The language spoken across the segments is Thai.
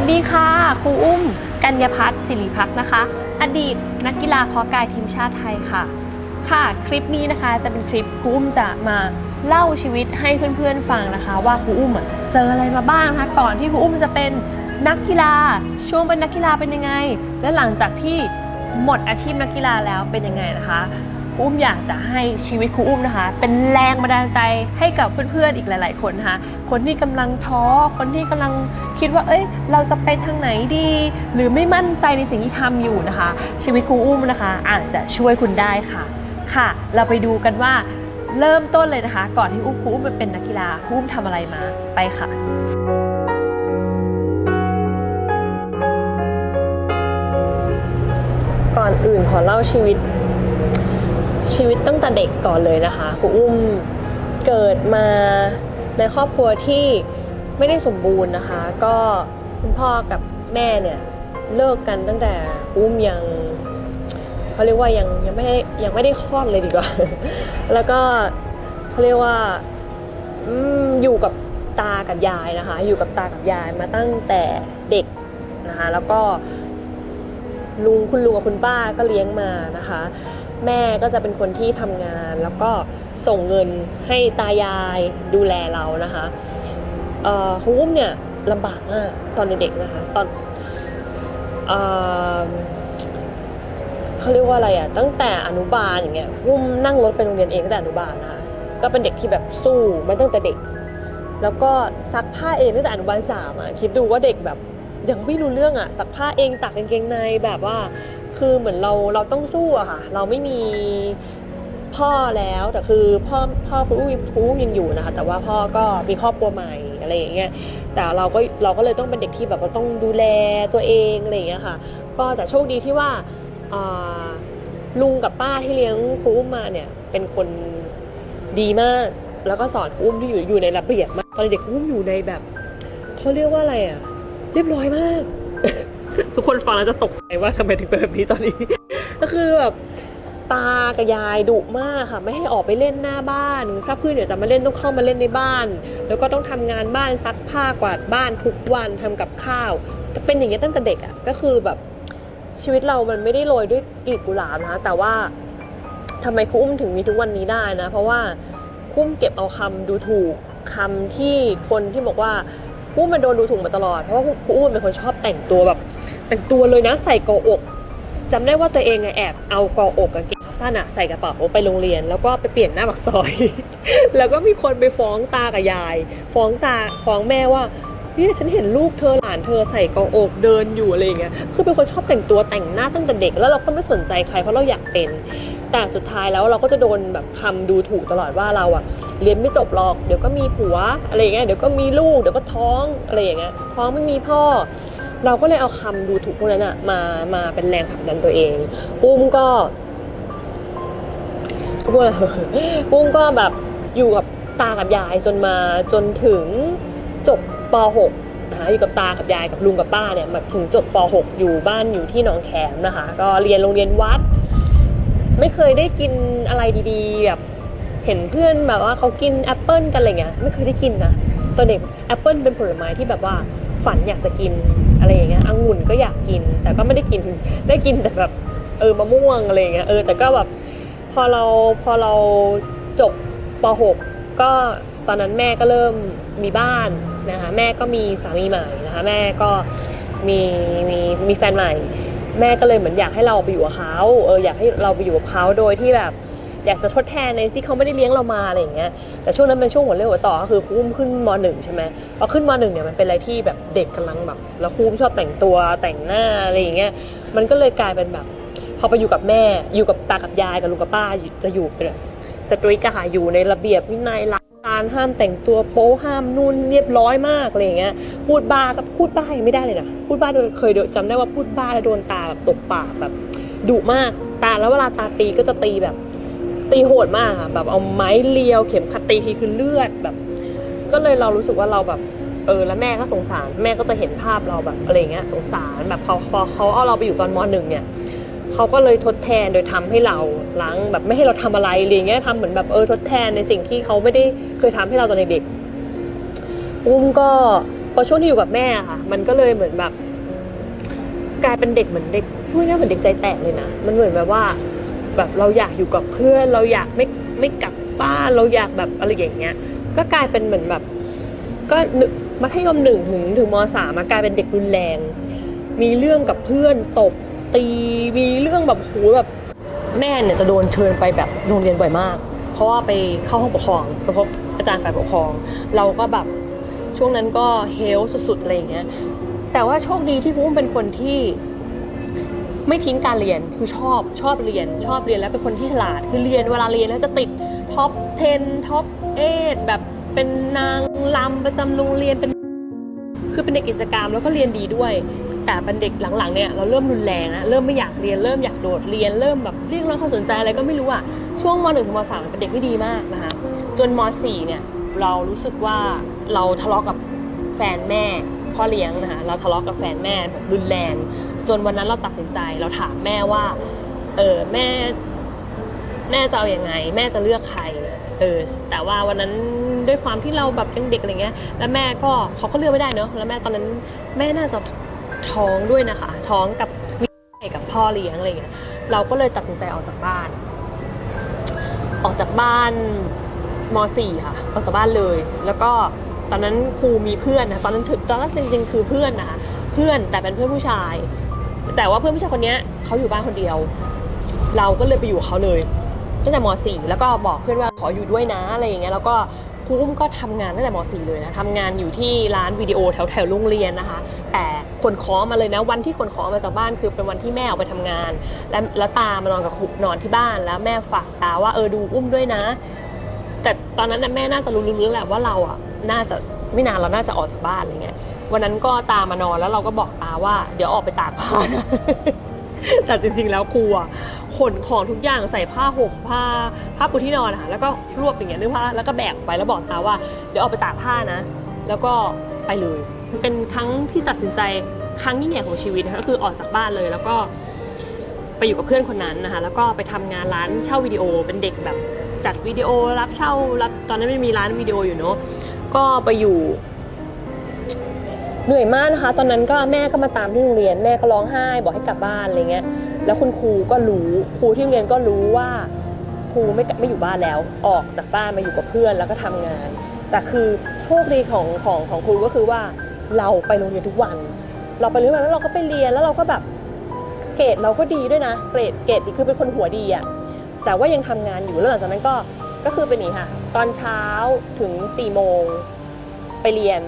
สดีค่ะ ครูอุ้ม กัญญพัฒน์ศิริพักษ์นะคะ อดีตนักกีฬาเพาะกายทีมชาติไทยค่ะ ค่ะคลิปนี้นะคะจะเป็นคลิปครูอุ้มจะมาเล่าชีวิตให้เพื่อนๆฟังนะคะ ว่าครูอุ้มเจออะไรมาบ้างนะคะก่อนที่ครูอุ้มจะเป็นนักกีฬาช่วงเป็นนักกีฬาเป็นยังไง และหลังจากที่หมดอาชีพนักกีฬาแล้วเป็นยังไงนะคะ อุ้มอยากจะให้ชีวิตครูอุ้มนะคะ เป็นแรงบันดาลใจให้กับเพื่อนๆอีกหลาย ๆ คนนะคะคนที่กำลังท้อคนที่กำลังคิดว่า เอ้ย เราจะไปทางไหนดี หรือไม่มั่นใจในสิ่งที่ทำอยู่นะคะ ชีวิตครูอุ้มนะคะ อาจจะช่วยคุณได้ค่ะ ค่ะ เราไปดูกันว่าเริ่มต้นเลยนะคะ ก่อนที่อุ้มครูอุ้มมาเป็นนักกีฬาครูอุ้มทำอะไรมาไปค่ะก่อนอื่นขอเล่าชีวิต ชีวิตตั้งแต่เด็กก่อนเลยนะคะครูอุ้มเกิดมาในครอบครัวที่ไม่ได้สมบูรณ์นะคะ ก็คุณพ่อกับแม่เนี่ยเลิกกันตั้งแต่ครูอุ้มยังเขาเรียกว่ายังยังไม่ได้ยังไม่ได้คลอดเลยดีกว่า แล้วก็เขาเรียกว่าอืมอยู่กับตากับยายนะคะ อยู่กับตากับยายมาตั้งแต่เด็กนะคะ แล้วก็ลุงคุณลุงกับคุณป้าก็เลี้ยงมานะคะ แม่ก็จะเป็นคนที่ทำงาน แล้วก็ส่งเงินให้ตายายดูแลเรานะคะเอ่อคุณอุ้มเนี่ยลำบากมากตอนเด็กๆนะคะตอนเออเขาเรียกว่าอะไรอะตั้งแต่อนุบาลอย่างเงี้ยอุ้มนั่งรถไปโรงเรียนเองตั้งแต่อนุบาลนะคะก็เป็นเด็กที่แบบสู้มาตั้งแต่เด็ก แล้วก็ซักผ้าเองตั้งแต่อนุบาลสามอะคิดดูว่าเด็กแบบยังไม่รู้เรื่องอะซักผ้าเองตักกางเกงในแบบว่า คือเหมือนเราเราต้องสู้อะค่ะ เราไม่มีพ่อแล้วแต่คือพ่อพ่อคุณอุ้มคุณอุ้มยังอยู่นะคะแต่ว่าพ่อก็มีครอบครัวใหม่อะไรอย่างเงี้ยแต่เราก็เราก็เลยต้องเป็นเด็กที่แบบว่าต้องดูแลตัวเองอะไรอย่างเงี้ยค่ะ ก็แต่โชคดีที่ว่าลุงกับป้าที่เลี้ยงครูอุ้มมาเนี่ยเป็นคนดีมาก แล้วก็สอนครูอุ้มที่อยู่อยู่ในระเบียบมากตอนเด็กครูอุ้มอยู่ในแบบเขาเรียกว่าอะไรอะเรียบร้อยมาก ทุกคนฟังแล้วจะตกใจว่าทำไมถึงเป็นแบบนี้ตอนนี้ ก็คือแบบตากับยายดุมากค่ะ ไม่ให้ออกไปเล่นหน้าบ้านถ้าเพื่อนเดี๋ยวจะมาเล่นต้องเข้ามาเล่นในบ้าน แล้วก็ต้องทำงานบ้านซักผ้ากวาดบ้านทุกวันทำกับข้าว เป็นอย่างนี้ยตั้งแต่เด็กอะก็คือแบบชีวิตเรามันไม่ได้โรยด้วยกีบกุหลาบนะคะแต่ว่าทำไมครูอุ้มถึงมีทุกวันนี้ได้นะ เพราะว่าคุ้มเก็บเอาคำดูถูกคำที่คนที่บอกว่าครูอุ้มมันโดนดูถูกมาตลอดเพราะว่าครูอุ้มเป็นคนชอบแต่งตัวแบบ แต่งตัวเลยนะใส่กออกจำได้ว่าตัวเองแอบเอากออกกางเกงสั้นอะใส่กระเป๋าไปโรงเรียน แล้วก็ไปเปลี่ยนหน้าปากซอย แล้วก็มีคนไปฟ้องตากับยาย ฟ้องตาฟ้องแม่ว่าเนี่ยฉันเห็นลูกเธอหลานเธอใส่กออกเดินอยู่อะไรอย่างเงี้ยคือเป็นคนชอบแต่งตัวแต่งหน้าตั้งแต่เด็กแล้วเราก็ไม่สนใจใครเพราะเราอยากเป็น แต่สุดท้ายแล้วเราก็จะโดนแบบคำดูถูกตลอดว่าเราอะเรียนไม่จบหรอกเดี๋ยวก็มีผัวอะไรอย่างเงี้ยเดี๋ยวก็มีลูกเดี๋ยวก็ท้องอะไรอย่างเงี้ยท้องไม่มีพ่อ เราก็เลยเอาคำดูถูกพวกนั้นอะมามาเป็นแรงผลักดันตัวเองอุ้มก็พูดอะไรอุ้มก็แบบอยู่กับตากับยายจนมาจนถึงจบป .6 นะคะอยู่กับตากับยายกับลุงกับป้าเนี่ยมาถึงจบป .6 อยู่บ้านอยู่ที่หนองแขมนะคะ ก็เรียนโรงเรียนวัด ไม่เคยได้กินอะไรดีๆแบบเห็นเพื่อนแบบว่าเขากินแอปเปิลกันอะไรเงี้ยไม่เคยได้กินนะตอนเด็กแอปเปิลเป็นผลไม้ที่แบบว่าฝันอยากจะกิน อะไรอย่างเงี้ยองุ่นก็อยากกิน แต่ก็ไม่ได้กินได้กินแต่แบบเออมะม่วงอะไรอย่างเงี้ยเออแต่ก็แบบพอเราพอเราจบป .6 ก็ตอนนั้นแม่ก็เริ่มมีบ้านนะคะแม่ก็มีสามีใหม่นะคะแม่ก็มีมีมีแฟนใหม่ แม่ก็เลยเหมือนอยากให้เราไปอยู่กับเขาเอออยากให้เราไปอยู่กับเขาโดยที่แบบ อยากจะทดแทนในที่เขาไม่ได้เลี้ยงเรามาอะไรอย่างเงี้ยแต่ช่วงนั้นเป็นช่วงหัวเรี่ยวหัวต่อก็คือครูอุ้มขึ้นมหนึ่งใช่ไหมพอขึ้นมหนึ่งเนี่ยมันเป็นอะไรที่แบบเด็กกำลังแบบแล้วครูอุ้มชอบแต่งตัวแต่งหน้าอะไรอย่างเงี้ยมันก็เลยกลายเป็นแบบพอไปอยู่กับแม่อยู่กับตากับยายกับลุงกับป้าจะอยู่เป็นสตรีกะค่ะอยู่ในระเบียบวินัยหลักการห้ามแต่งตัวโป๊ห้ามนู่นเรียบร้อยมากอะไรอย่างเงี้ยพูดบ้ากับพูดบ้ายังไม่ได้เลยนะพูดบ้าโดนเคยโดนจำได้ว่าพูดบ้าแล้วโดนตาแบบตบปากแบบดุมากตาแล้วเวลาตาตีก็จะตีแบบ ตีโหดมากอะแบบเอาไม้เลียวเข็มขัดตีทีคือเลือดแบบ ก็เลยเรารู้สึกว่าเราแบบ เออแล้วแม่ก็สงสารแม่ก็จะเห็นภาพเราแบบอะไรเงี้ยสงสารแบบพอพอเขาเอาเราไปอยู่ตอนมหนึ่งเนี่ยเขาก็เลยทดแทนโดยทำให้เราล้างแบบไม่ให้เราทำอะไรอะไรเงี้ยทำเหมือนแบบเออทดแทนในสิ่งที่เขาไม่ได้เคยทำให้เราตอนเด็กๆอุ้มก็พอช่วงที่อยู่กับแม่ค่ะ มันก็เลยเหมือนแบบ กลายเป็นเด็กเหมือนเด็กพูดง่ายเหมือนเด็กใจแตกเลยนะ มันเหมือนแบบว่า แบบเราอยากอยู่กับเพื่อน เราอยากไม่ไม่กลับบ้านเราอยากแบบอะไรอย่างเงี้ย ก็กลายเป็นเหมือนแบบ ก็มัธยมหนึ่งถึงถึงมสามมากลายเป็นเด็กรุนแรง มีเรื่องกับเพื่อนตบตีมีเรื่องแบบโหแบบแม่เนี่ยจะโดนเชิญไปแบบโรงเรียนบ่อยมาก เพราะว่าไปเข้าห้องปกครองไปพบอาจารย์ฝ่ายปกครอง เราก็แบบช่วงนั้นก็เฮลสุดๆอะไรอย่างเงี้ยแต่ว่าโชคดีที่พุ่มเป็นคนที่ ไม่ทิ้งการเรียนคือชอบชอบเรียน ชอบเรียนแล้วเป็นคนที่ฉลาด คือเรียนเวลาเรียนแล้วจะติดท็อป 10 ท็อป 8 แบบเป็นนางลำประจำโรงเรียนเป็น คือเป็นเด็กกิจกรรมแล้วก็เรียนดีด้วย แต่เป็นเด็กหลังๆเนี่ยเราเริ่มรุนแรงนะเริ่มไม่อยากเรียนเริ่มอยากโดดเรียนเริ่มแบบเรียกร้องความสนใจอะไรก็ไม่รู้อะช่วงมหนึ่งถึงมสามเป็นเด็กไม่ดีมากนะคะจนมสี่เนี่ยเรารู้สึกว่าเราทะเลาะกับแฟนแม่พ่อเลี้ยงนะคะเราทะเลาะกับแฟนแม่แบบรุนแรง จนวันนั้นเราตัดสินใจเราถามแม่ว่า เออแม่ แม่จะเอาอยัางไง แม่จะเลือกใคร เออ แต่ว่าวันนั้นด้วยความที่เราแบบเป็นเด็กอะไรเงี้ย แล้วแม่ก็เขาก็เลือกไม่ได้เนอะแล้วแม่ตอนนั้นแม่น่าจะท้องด้วยนะคะ ท้องกับกับพ่อเลี้ยงอะไรเงี้ย เราก็เลยตัดสินใจออกจากบ้าน ออกจากบ้านม .4 ค่ะออกจากบ้านเลย แล้วก็ตอนนั้นครูมีเพื่อนนะตอนนั้นถึงตอนนั้นจริงๆ คือเพื่อนนะคะเพื่อนแต่เป็นเพื่อนผู้ชาย แต่ว่าเพื่อนผู้ชายคนนี้เขาอยู่บ้านคนเดียว เราก็เลยไปอยู่เขาเลยตั้งแต่ม .4 แล้วก็บอกเพื่อนว่าขออยู่ด้วยนะอะไรอย่างเงี้ยแล้วก็ครูอุ้มก็ทำงานตั้งแต่ม .4 เลยนะทำงานอยู่ที่ร้านวิดีโอแถวแถวโรงเรียนนะคะ แต่ขนขอมาเลยนะ วันที่ขนขอมาจากบ้านคือเป็นวันที่แม่ออกไปทำงาน แล้วแล้วตามานอนกับครูนอนที่บ้านแล้วแม่ฝากตาว่าเออดูอุ้มด้วยนะ แต่ตอนนั้นแม่น่าจะรู้ลึกๆแหละว่าเราอะน่าจะไม่นานเราน่าจะออกจากบ้านอะไรเงี้ย วันนั้นก็ตามานอนแล้วเราก็บอกตาว่า เดี๋ยวออกไปตากผ้านะแต่จริงๆแล้วครูอะขนของทุกอย่างใส่ผ้าห่มผ้าผ้าปูที่นอนอะค่ะแล้วก็รวบอย่างเงี้ยนึกผ้าแล้วก็แบกไปแล้วบอกตาว่าเดี๋ยวออกไปตากผ้านะ แล้วก็ไปเลยเป็นครั้งที่ตัดสินใจครั้งยิ่งใหญ่ของชีวิตนะคะก็คือออกจากบ้านเลย แล้วก็ไปอยู่กับเพื่อนคนนั้นนะคะแล้วก็ไปทำงานร้านเช่าวิดีโอเป็นเด็กแบบจัดวิดีโอรับเช่ารับตอนนั้นไม่มีร้านวิดีโออยู่เนาะก็ไปอยู่ เหนื่อยมากนะคะ ตอนนั้นก็แม่ก็มาตามที่โรงเรียน แม่ก็ร้องไห้บอกให้กลับบ้านอะไรเงี้ย แล้วคุณครูก็รู้ครูที่โรงเรียนก็รู้ว่าครูไม่ไม่อยู่บ้านแล้ว ออกจากบ้านมาอยู่กับเพื่อนแล้วก็ทำงาน แต่คือโชคดีของของของครูก็คือว่าเราไปโรงเรียนทุกวัน เราไปเรียนแล้วเราก็ไปเรียนแล้วเราก็แบบเกรดเราก็ดีด้วยนะเกรดเกรดดีคือเป็นคนหัวดีอะแต่ว่ายังทำงานอยู่แล้วหลังจากนั้นก็ก็คือเป็นอย่างนี้ค่ะ ตอนเช้าถึง4ี่โมงไปเรียน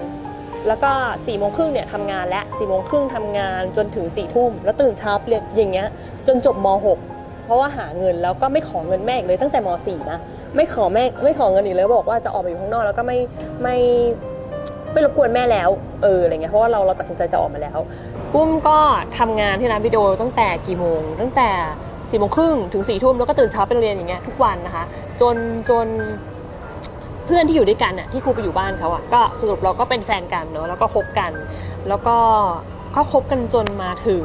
แล้วก็สี่โมงครึ่งเนี่ยทำงานและสี่โมงครึ่งทำงานจนถึงสี่ทุ่มแล้วตื่นเช้าเรียนอย่างเงี้ยจนจบมหกเพราะว่าหาเงินแล้วก็ไม่ขอเงินแม่อีกเลยตั้งแต่มสี่นะไม่ขอแม่ไม่ขอเงินอีกเลยบอกว่าจะออกไปอยู่ข้างนอกแล้วก็ไม่ไม่ไม่รบกวนแม่แล้วเอออะไรเงี้ยเพราะว่าเราเราตัดสินใจจะออกมาแล้วกุ้มก็ทำงานที่ร้านวิดีโอตั้งแต่กี่โมง ตั้งแต่สี่โมงครึ่งถึงสี่ทุ่มแล้วก็ตื่นเช้าไปโรงเรียนอย่างเงี้ยทุกวันนะคะ จนจน เพื่อนที่อยู่ด้วยกันน่ะที่ครูไปอยู่บ้านเขาอะก็สรุปเราก็เป็นแฟนกันเนาะแล้วก็คบกัน แล้วก็ก็คบกันจนมาถึง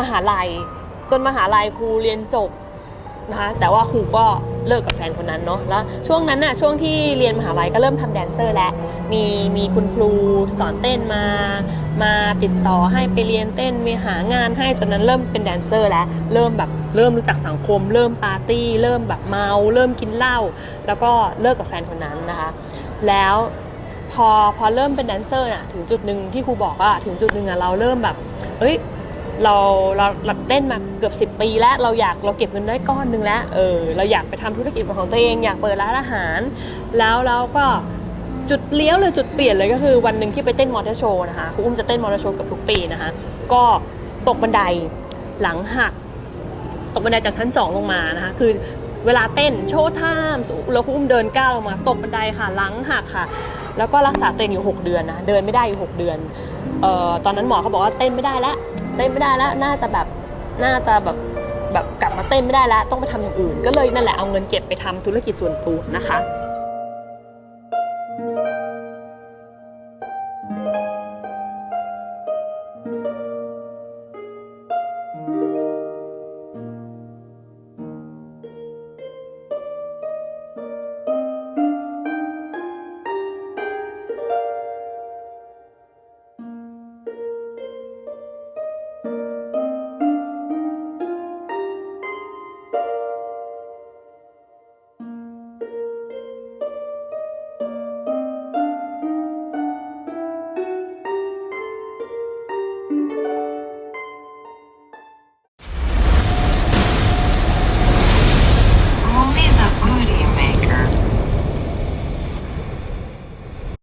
มหาลัย จนมหาลัยครูเรียนจบ นะคะแต่ว่าครูก็เลิกกับแฟนคนนั้นเนาะแล้วช่วงนั้นน่ะช่วงที่เรียนมหาลัยก็เริ่มทำแดนเซอร์แล้วมีมีคุณครูสอนเต้นมา มาติดต่อให้ไปเรียนเต้นมีหางานให้จนนั้นเริ่มเป็นแดนเซอร์แล้วเริ่มแบบเริ่มรู้จักสังคม เริ่มปาร์ตี้เริ่มแบบเมา เริ่มกินเหล้าแล้วก็เลิกกับแฟนคนนั้นนะคะ แล้วพอพอเริ่มเป็นแดนเซอร์น่ะถึงจุดหนึ่งที่ครูบอกว่าถึงจุดหนึ่งอะเราเริ่มแบบเฮ้ย เราเราเราเต้นมาเกือบ 10 ปีแล้วเราอยากเราเก็บเงินได้ก้อนหนึงแล้วเออเราอยากไปทำธุรกิจของตัวเองอยากเปิดร้านอาหาร แล้วเราก็จุดเลี้ยวเลยจุดเปลี่ยนเลยก็คือวันหนึ่งที่ไปเต้นมอเตอร์โชว์นะคะครูอุ้มจะเต้นมอเตอร์โชว์กับทุกปีนะคะก็ตกบันไดหลังหักตกบันไดจากชั้นสองลงมานะคะคือเวลาเต้นโชว์ท่ามแล้วครูอุ้มเดินก้าวลงมาตกบันไดค่ะหลังหักค่ะ แล้วก็รักษาตัวเองอยู่ 6 เดือนนะเดินไม่ได้อยู่ 6 เดือนเอ่อตอนนั้นหมอเขาบอกว่าเต้นไม่ได้แล้ว เต้นไม่ได้แล้ว น่าจะแบบน่าจะแบบแบบกลับมาเต้นไม่ได้แล้ว ต้องไปทำอย่างอื่น ก็เลยนั่นแหละเอาเงินเก็บไปทำธุรกิจส่วนตัวนะคะ